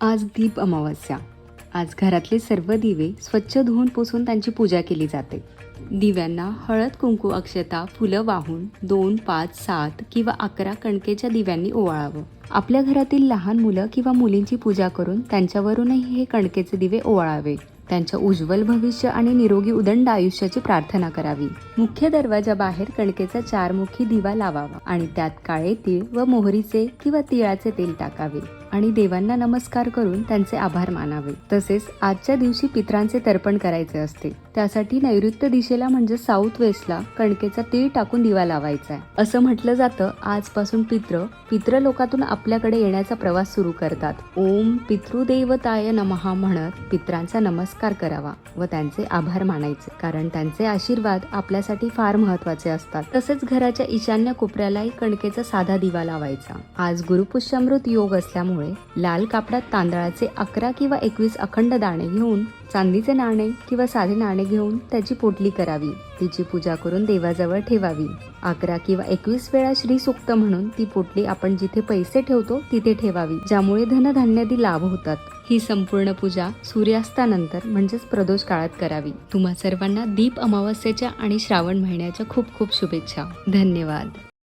आज दीप अमावस्या. आज घरातले सर्व दिवे स्वच्छ धुवून पुसून त्यांची पूजा केली जाते. दिव्यांना हळद कुंकू अक्षता फुलं वाहून दोन पाच सात किंवा अकरा कणकेच्या दिव्यांनी ओवाळावं. आपल्या घरातील लहान मुलं किंवा मुलींची पूजा करून त्यांच्यावरूनही हे कणकेचे दिवे ओवाळावे. त्यांच्या उज्ज्वल भविष्य आणि निरोगी उदंड आयुष्याची प्रार्थना करावी. मुख्य दरवाजा बाहेर कणकेचा चारमुखी दिवा लावावा आणि त्यात काळे तीळ व मोहरीचे किंवा तिळाचे तेल टाकावे. आणि देवांना नमस्कार करून त्यांचे आभार मानावे. तसेच आजच्या दिवशी पित्रांचे तर्पण करायचे असते. त्यासाठी नैऋत्य दिशेला म्हणजे साऊथ वेस्टला कणकेचा तीळ टाकून दिवा लावायचा आहे. असं म्हटलं जातं आजपासून पित्र पित्रलोकातून आपल्याकडे येण्याचा प्रवास सुरू करतात. ओम पितृदेवताय नमहा म्हणत पित्रांचा नमस्कार करावा व त्यांचे आभार मानायचे. कारण त्यांचे आशीर्वाद आपल्यासाठी फार महत्त्वाचे असतात. तसेच घराच्या ईशान्य कोपऱ्यालाही कणकेचा साधा दिवा लावायचा. आज गुरुपुष्यामृत योग असल्यामुळे असल्यामुळे लाल कापडात तांदळाचे अकरा किंवा एकवीस अखंड दाणे घेऊन चांदीचे नाणे किंवा साधे नाणे घेऊन त्याची पोटली करावी. तिची पूजा करून देवाजवळ ठेवावी. अकरा किंवा एकवीस वेळा श्री सुक्त म्हणून ती पोटली आपण जिथे पैसे ठेवतो तिथे ठेवावी ज्यामुळे धनधान्यादी लाभ होतात. ही संपूर्ण पूजा सूर्यास्तानंतर म्हणजेच प्रदोष काळात करावी. तुम्हा सर्वांना दीप अमावस्येच्या आणि श्रावण महिन्याच्या खूप खूप शुभेच्छा. धन्यवाद.